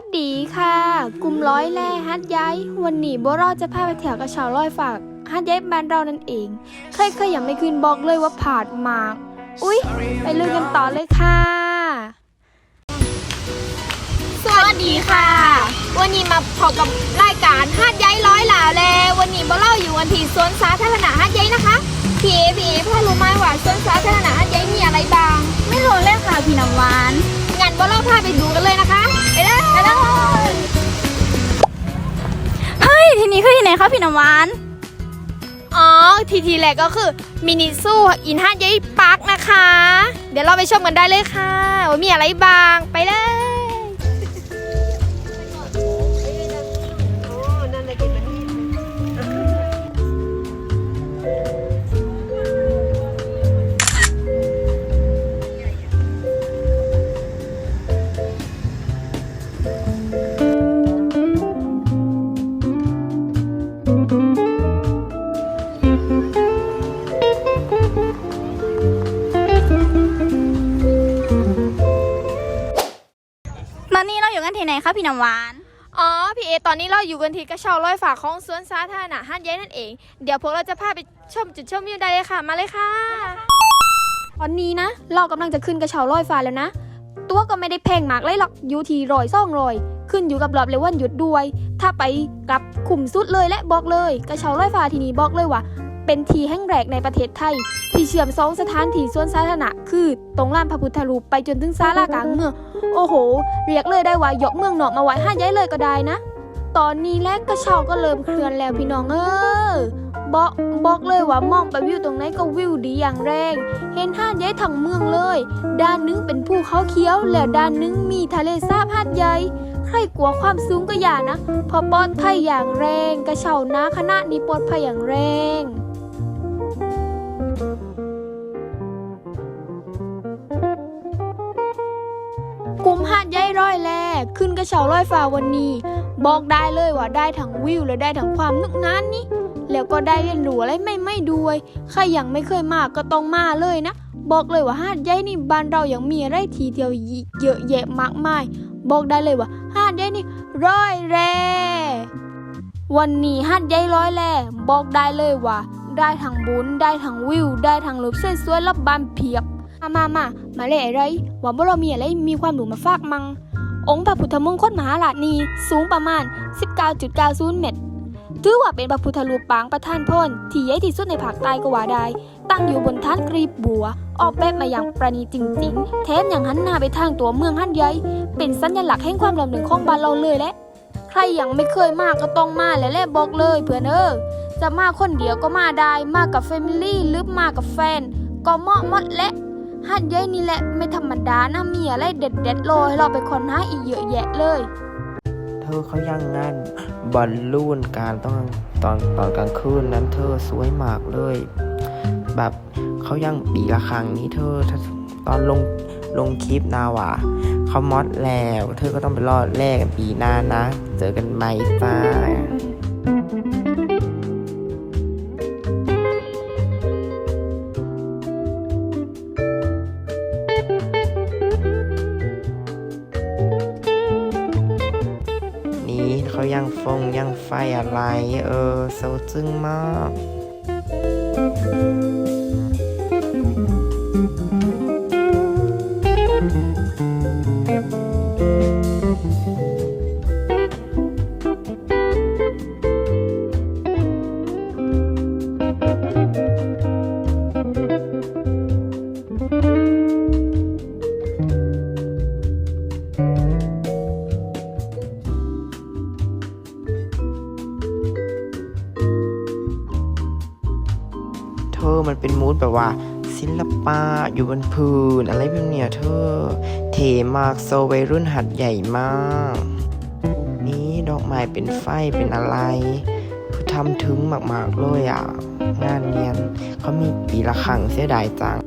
วัสดีค่ะ กลุ่มร้อยแล่ฮัดย้าย วันนี้บัวรอดจะพาไปแถวกระเช้าร้อยฝากฮัดย้ายบ้านเรานั่นเอง เคยเคยยังไม่คืนบอกเลยว่าผาดมาก อุ๊ย ไปลุยกันต่อเลยค่ะ สวัสดีค่ะ วันนี้มาพบกับรายการฮาดย้ายร้อยหลาแลวันนี้บ่เล่าอยู่กันที่สวนสาธารณะฮาดย้ายนะคะพี่เอพี่เอพ่อรู้ไหมว่าสวนสาธารณะฮาดย้ายมีอะไรบ้าง ไม่รู้เลยค่ะพี่น้ำหวานงั้นบ่เล่าพาไปดูกันเลย นี้คือที่ไหนคะพี่น้ำหวาน อ๋อ ทีทีแรกก็คือมินิซูอินฮาดย้ายปาร์คนะคะ เดี๋ยวเราไปชมกันได้เลยค่ะว่ามีอะไรบ้าง ไปเลย ไหนคะพี่น้ำหวาน อ๋อ พี่เอ ตอนนี้เราอยู่กันที่กระเช้าลอยฝากของสวนสาธารณะห้านย้นั่นเอง เดี๋ยวพวกเราจะพาไปชมจุดชมวิวได้เลยค่ะ มาเลยค่ะ ตอนนี้นะ เรากำลังจะขึ้นกระเช้าลอยฟ้าแล้วนะ ตัวก็ไม่ได้แพงมากเลยหรอก อยู่ที่รอยซ่องรอย ขึ้นอยู่กับรอบเลวันหยุดด้วย ถ้าไปกับขุมสุดเลยและบอกเลย กระเช้าลอยฟ้าที่นี่บอกเลยว่า เป็นทีแห่งแรกในประเทศไทย ที่เชื่อมสองสถานที่ส่วนสาธารณะคือ ตรงลานพระพุทธรูปไปจนถึงศาลากลางเมือง โอ้โห เรียกเลยได้ว่ายกเมืองหนอกมาไว้ห้าย้ายเลยก็ได้นะ ตอนนี้แลกกระเช้าก็เริ่มเคลื่อนแล้วพี่น้องเออบอกบอกเลยว่ามองไปวิวตรงไหนก็วิวดีอย่างแรง เห็นห้าดใหญ่ทั้งเมืองเลย ด้านหนึงเป็นภูเขาเขียว แล้วด้านหนึงมีทะเลสาบหาดใหญ่ ใครกลัวความสูงก็อย่านะ พอปลอดภัยอย่างแรง กระเช้านะคณะนี้ปลอดภัยอย่างแรง กลุ่มหาดใหญ่ร้อยแรกขึ้นกระเช้าร้อยฟ้าวันนี้ บอกได้เลยว่าได้ทั้งวิวและได้ทั้งความนึกนานนี่แล้วก็ได้เรียนรู้อะไรไม่ไม่ด้วยใครยังไม่เคยมาก็ต้องมาเลยนะ บอกเลยว่าหาดใหญ่นี่บ้านเรายังมีอะไรทีเดียวเยอะแยะมากมาย บอกได้เลยว่าหาดใหญ่นี่ร้อยแรวันนี้หาดใหญ่ร้อยแรบอกได้เลยว่า ได้ทั้งบุญได้ทั้งวิว ได้ทั้งรูปสวยๆรับบานเพียบ มามามามาเลยอะไรว่าบ่เรามีอะไรมีความรู้มาฝากมัง องค์พระพุทธมงคลมหาราชนีสูงประมาณ 19.90 เมตร ถือว่าเป็นพระพุทธรูปปางประธานพรที่ใหญ่ที่สุดในภาคใต้ก็ว่าได้ ตั้งอยู่บนฐานกรีบบัว ออกแบบมาอย่างประณีตจริงๆ แถมยังหันหน้าไปทางตัวเมืองหันใหญ่เป็นสัญลักษณ์แห่งความลำลึกของบ้านเราเลยแหละใครยังไม่เคยมาก็ต้องมาแล้วแหละบอกเลยเพื่อนเออจะมาคนเดียวก็มาได้ มากับแฟมิลี่หรือมากับแฟน ก็เหมาะหมดและ หัดใหญ่นี่แหละไม่ธรรมดานะมีอะไรเด็ดๆเลยเราไปคนหาอีกเยอะแยะเลย เธอเขายังงานบอลลูนการต้องตอนตอนกลางคืนนั้นเธอสวยมากเลย แบบเขายังปีละครั้งนี้เธอตอนลงลงคลิปนาว่ะเขามอดแล้ว เธอก็ต้องไปรอดแรกกันปีหน้านะ เจอกันใหม่จ้า เขายังฟงยังไฟอะไร เออเซาจึ้งมาก อมันเป็นมูดแบบว่า ศิลปะอยู่บนพื้นอะไรแบบเนี้ยเธอ เทมากโซวัยรุ่นหัดใหญ่มาก นี่ดอกไม้เป็นไฟเป็นอะไร คือทำถึงมากๆเลยอะ งานเนียนเขามีปีละครั้งเสียดายจัง